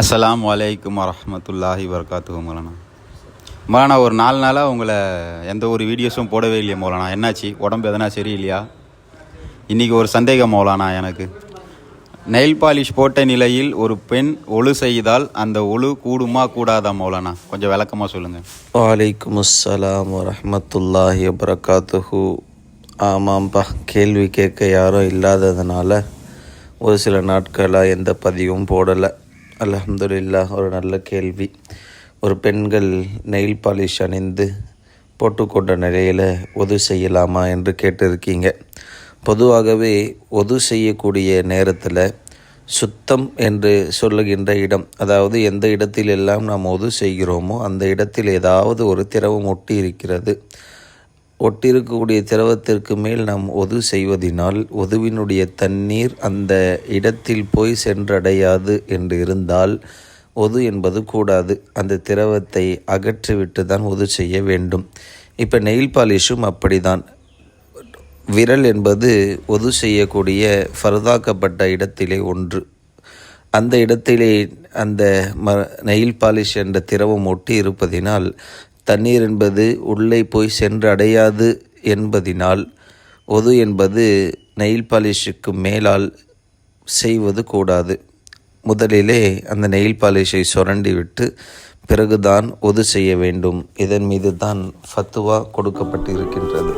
அஸ்லாம் அலைக்கும் வரமத்துல்லாஹி வர்காத்து மௌலானா. மௌலானா ஒரு நாலு நாளாக உங்களை எந்த ஒரு வீடியோஸும் போடவே இல்லையா மௌலானா. என்னாச்சு? உடம்பு எதனா சரியில்லையா? இன்றைக்கி ஒரு சந்தேகம் மௌலானா எனக்கு. நெயில் பாலிஷ் போட்ட நிலையில் ஒரு பெண் ஒழு செய்தால் அந்த ஒழு கூடுமா கூடாதா மௌலானா? கொஞ்சம் விளக்கமாக சொல்லுங்கள் வலைக்கும் அஸ்லாம் வரமத்துல்லாஹி வபரகாத்துஹு. ஆமாம்ப்பா கேள்வி கேட்க யாரும் இல்லாததுனால ஒரு சில நாட்களாக எந்த பதிவும் போடலை. அலமதுல்லா ஒரு நல்ல கேள்வி. ஒரு பெண்கள் நெயில் பாலிஷ் அணிந்து போட்டுக்கொண்ட நிலையில் ஒது செய்யலாமா என்று கேட்டிருக்கீங்க. பொதுவாகவே ஒது செய்யக்கூடிய நேரத்தில் சுத்தம் என்று சொல்லுகின்ற இடம் அதாவது எந்த இடத்தில் எல்லாம் நாம் ஒது செய்கிறோமோ அந்த இடத்தில் ஏதாவது ஒரு திரவம் ஒட்டி இருக்கிறது. ஒட்டிருக்கக்கூடிய திரவத்திற்கு மேல் நாம் ஒது செய்வதினால் ஒதுவினுடைய தண்ணீர் அந்த இடத்தில் போய் சென்றடையாது என்று இருந்தால் ஒது என்பது கூடாது. அந்த திரவத்தை அகற்றிவிட்டு தான் ஒது செய்ய வேண்டும். இப்போ நெயில் பாலிஷும் அப்படிதான். விரல் என்பது ஒது செய்யக்கூடிய ஃபர்தாக்கப்பட்ட இடத்திலே ஒன்று. அந்த இடத்திலே அந்த ம நெயில் பாலிஷ் என்ற திரவம் ஒட்டி இருப்பதினால் தண்ணீர் என்பது உள்ளே போய் சென்று அடையாது என்பதினால் ஒது என்பது நெயில் பாலிஷுக்கு மேலால் செய்வது கூடாது. முதலிலே அந்த நெயில் பாலிஷை சுரண்டிவிட்டு பிறகுதான் ஒது செய்ய வேண்டும். இதன் மீது தான் ஃபத்துவா கொடுக்கப்பட்டு இருக்கின்றது